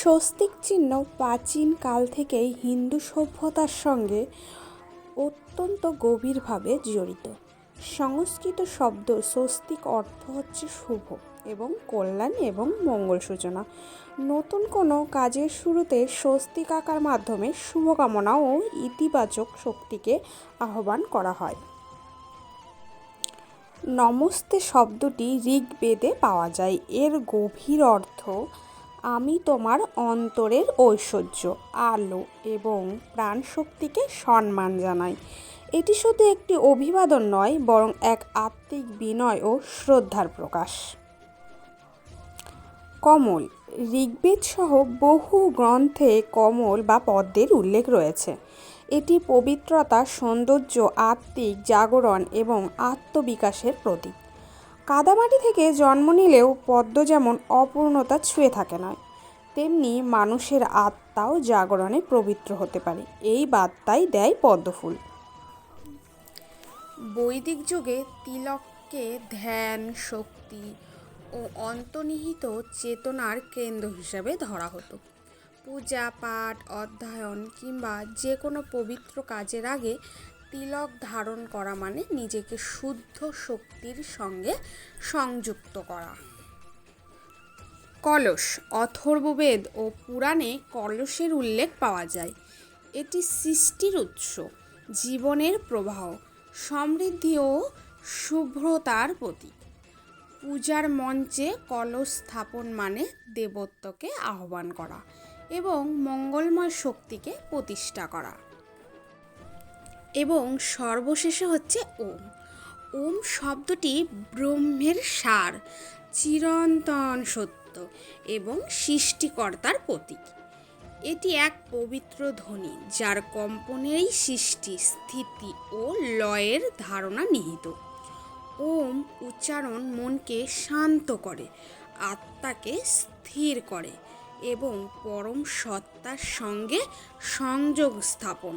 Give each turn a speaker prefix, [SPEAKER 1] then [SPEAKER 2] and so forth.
[SPEAKER 1] স্বস্তিক চিহ্ন প্রাচীন কাল থেকেই হিন্দু সভ্যতার সঙ্গে অত্যন্ত গভীরভাবে জড়িত। সংস্কৃত শব্দ স্বস্তিক অর্থ হচ্ছে শুভ এবং কল্যাণ এবং মঙ্গল সূচনা। নতুন কোনো কাজের শুরুতে স্বস্তিক আঁকার মাধ্যমে শুভকামনা ও ইতিবাচক শক্তিকে আহ্বান করা হয়। নমস্তে শব্দটি ঋগ্বেদে পাওয়া যায়। এর গভীর অর্থ আমি তোমার অন্তরের ঐশ্বর্য, আলো এবং প্রাণশক্তিকে সম্মান জানাই। এটি শুধু একটি অভিবাদন নয়, বরং এক আত্মিক বিনয় ও শ্রদ্ধার প্রকাশ। কমল, ঋগ্বেদ সহ বহু গ্রন্থে কমল বা পদ্মের উল্লেখ রয়েছে। এটি পবিত্রতা, সৌন্দর্য, আত্মিক জাগরণ এবং আত্মবিকাশের প্রতীক। কাদামাটি থেকে জন্ম নিলেও পদ্ম যেমন অপূর্ণতা ছুঁয়ে থাকে নয়, তেমনি মানুষের আত্মাও জাগরণে পবিত্র হতে পারে। এই বার্তাই দেয় পদ্মফুল। বৈদিক যুগে তিলককে ধ্যান, শক্তি ও অন্তর্নিহিত চেতনার কেন্দ্র হিসাবে ধরা হতো। পূজা, পাঠ, অধ্যয়ন কিংবা যে কোনো পবিত্র কাজের আগে তিলক ধারণ করা মানে নিজেকে শুদ্ধ শক্তির সঙ্গে সংযুক্ত করা। কলস, অথর্ববেদ ও পুরাণে কলসের উল্লেখ পাওয়া যায়। এটি সৃষ্টির উৎস, জীবনের প্রবাহ, সমৃদ্ধি ও শুভ্রতার প্রতীক। পূজার মঞ্চে কলস স্থাপন মানে দেবত্বকে আহ্বান করা এবং মঙ্গলময় শক্তিকে প্রতিষ্ঠা করা। এবং সর্বশেষে হচ্ছে ওম। ওম শব্দটি ব্রহ্মের সার, চিরন্তন সত্য এবং সৃষ্টিকর্তার প্রতীক। এটি এক পবিত্র ধ্বনি যার কম্পনেই সৃষ্টি, স্থিতি ও লয়ের ধারণা নিহিত। ওম উচ্চারণ মনকে শান্ত করে, আত্মাকে স্থির করে এবং পরম সত্তার সঙ্গে সংযোগ স্থাপন